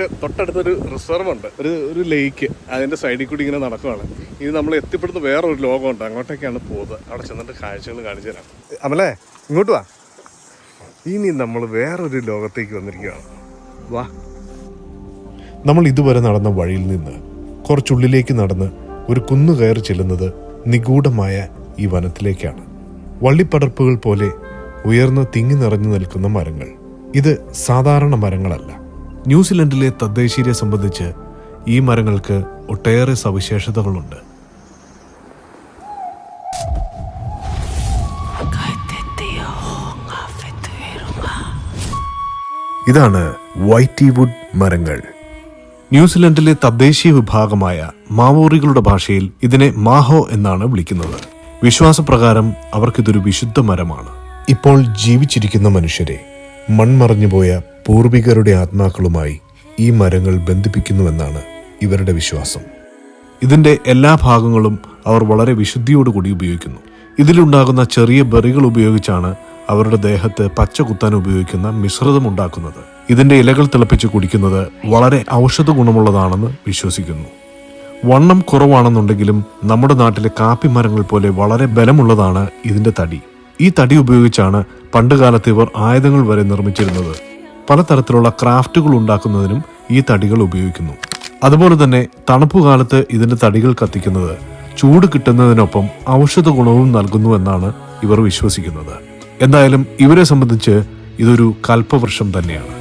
ഇവിടെ തൊട്ടടുത്തൊരു റിസർവ് ഉണ്ട് ഒരു ഒരു ലേക്ക് അതിന്റെ സൈഡിൽ കൂടി ഇങ്ങനെ നടക്കുവാണ്. ഇനി നമ്മൾ എത്തിപ്പെടുന്ന വേറൊരു ലോകമുണ്ട്. അങ്ങോട്ടേക്കാണ് പോകുന്നത്. അവിടെ ചെന്നിട്ട് കാഴ്ചകൾ കാണിച്ചു തരാം. അമലേ ഇങ്ങോട്ട് വാ. ഇനി നമ്മൾ വേറൊരു ലോകത്തേക്ക് വന്നിരിക്കുകയാണ്. വാ. നമ്മൾ ഇതുവരെ നടന്ന വഴിയിൽ നിന്ന് കുറച്ചുള്ളിലേക്ക് നടന്ന് ഒരു കുന്നു കയറി ചെല്ലുന്നത് നിഗൂഢമായ ഈ വനത്തിലേക്കാണ്. വള്ളിപ്പടർപ്പുകൾ പോലെ ഉയർന്ന് തിങ്ങി നിറഞ്ഞു നിൽക്കുന്ന മരങ്ങൾ. ഇത് സാധാരണ മരങ്ങളല്ല. ന്യൂസിലൻഡിലെ തദ്ദേശീയരെ സംബന്ധിച്ച് ഈ മരങ്ങൾക്ക് ഒട്ടേറെ സവിശേഷതകളുണ്ട്. ഇതാണ് വൈറ്റി വുഡ് മരങ്ങൾ. ന്യൂസിലൻഡിലെ തദ്ദേശീയ വിഭാഗമായ മാവോറികളുടെ ഭാഷയിൽ ഇതിനെ മാഹോ എന്നാണ് വിളിക്കുന്നത്. വിശ്വാസപ്രകാരം അവർക്കിതൊരു വിശുദ്ധ മരമാണ്. ഇപ്പോൾ ജീവിച്ചിരിക്കുന്ന മനുഷ്യരെ മൺമറഞ്ഞുപോയ പൂർവികരുടെ ആത്മാക്കളുമായി ഈ മരങ്ങൾ ബന്ധിപ്പിക്കുന്നുവെന്നാണ് ഇവരുടെ വിശ്വാസം. ഇതിന്റെ എല്ലാ ഭാഗങ്ങളും അവർ വളരെ വിശുദ്ധിയോടുകൂടി ഉപയോഗിക്കുന്നു. ഇതിലുണ്ടാകുന്ന ചെറിയ ബെറികൾ ഉപയോഗിച്ചാണ് അവരുടെ ദേഹത്ത് പച്ച കുത്താൻ ഉപയോഗിക്കുന്ന മിശ്രിതം ഉണ്ടാക്കുന്നത്. ഇതിന്റെ ഇലകൾ തിളപ്പിച്ച് കുടിക്കുന്നത് വളരെ ഔഷധ ഗുണമുള്ളതാണെന്ന് വിശ്വസിക്കുന്നു. വണ്ണം കുറവാണെന്നുണ്ടെങ്കിലും നമ്മുടെ നാട്ടിലെ കാപ്പി മരങ്ങൾ പോലെ വളരെ ബലമുള്ളതാണ് ഇതിന്റെ തടി. ഈ തടി ഉപയോഗിച്ചാണ് പണ്ടുകാലത്ത് ഇവർ ആയുധങ്ങൾ വരെ നിർമ്മിച്ചിരുന്നത്. പലതരത്തിലുള്ള ക്രാഫ്റ്റുകൾ ഉണ്ടാക്കുന്നതിനും ഈ തടികൾ ഉപയോഗിക്കുന്നു. അതുപോലെ തന്നെ തണുപ്പ് കാലത്ത് ഇതിന്റെ തടികൾ കത്തിക്കുന്നത് ചൂട് കിട്ടുന്നതിനൊപ്പം ഔഷധ ഗുണവും നൽകുന്നു എന്നാണ് ഇവർ വിശ്വസിക്കുന്നത്. എന്തായാലും ഇവരെ സംബന്ധിച്ച് ഇതൊരു കൽപ്പവൃക്ഷം തന്നെയാണ്.